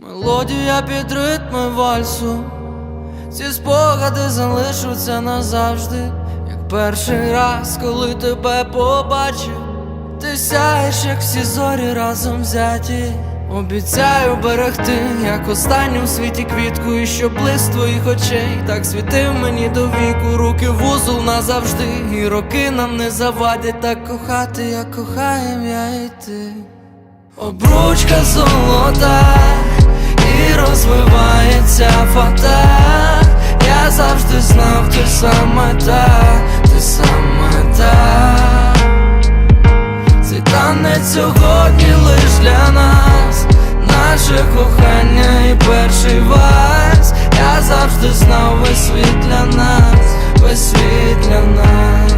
Мелодія під ритми вальсу, ці спогади залишаться назавжди, як перший раз, коли тебе побачив, ти сяєш, як всі зорі разом взяті. Обіцяю берегти, як останню в світі квітку, і щоб блиск твоїх очей так світив мені до віку, руки вузол назавжди, і роки нам не завадять. Так кохати, як кохаєм я і ти. Обручка золота розвивається фата. Я завжди знав, ти саме та, ти саме та. Цей танець сьогодні лиш для нас, наше кохання і перший вальс. Я завжди знав весь світ для нас, весь світ для нас.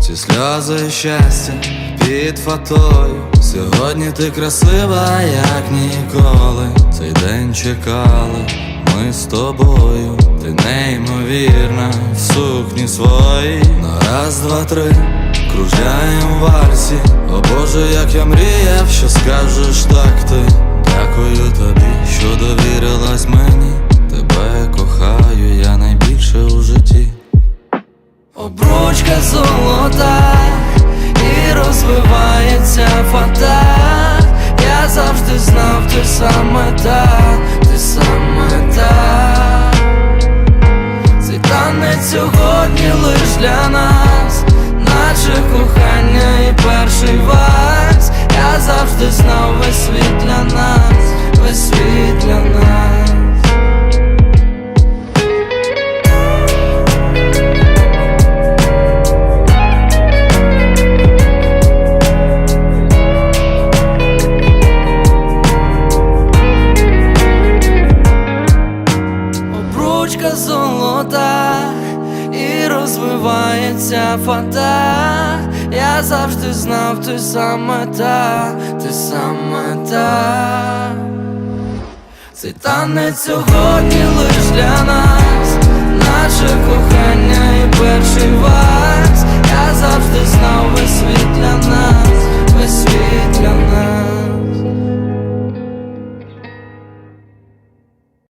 Ці сльози щастя під фатою. Сьогодні ти красива, як ніколи. Цей день чекали ми з тобою. Ти неймовірна в сукні своїй. На раз, два, три, кружляєм в вальсі. О Боже, як я мріяв, що скажеш так ти. Дякую тобі, що довірилась мені. Тебе кохаю, я найбільше у житті. Обручка золота фата. Я завжди знав, ти саме та, ти саме та. Цей танець сьогодні лиш для нас, Обручка золота і розвивається фата. Я завжди знав, ти саме та, ти саме та. Цей танець сьогодні лиш для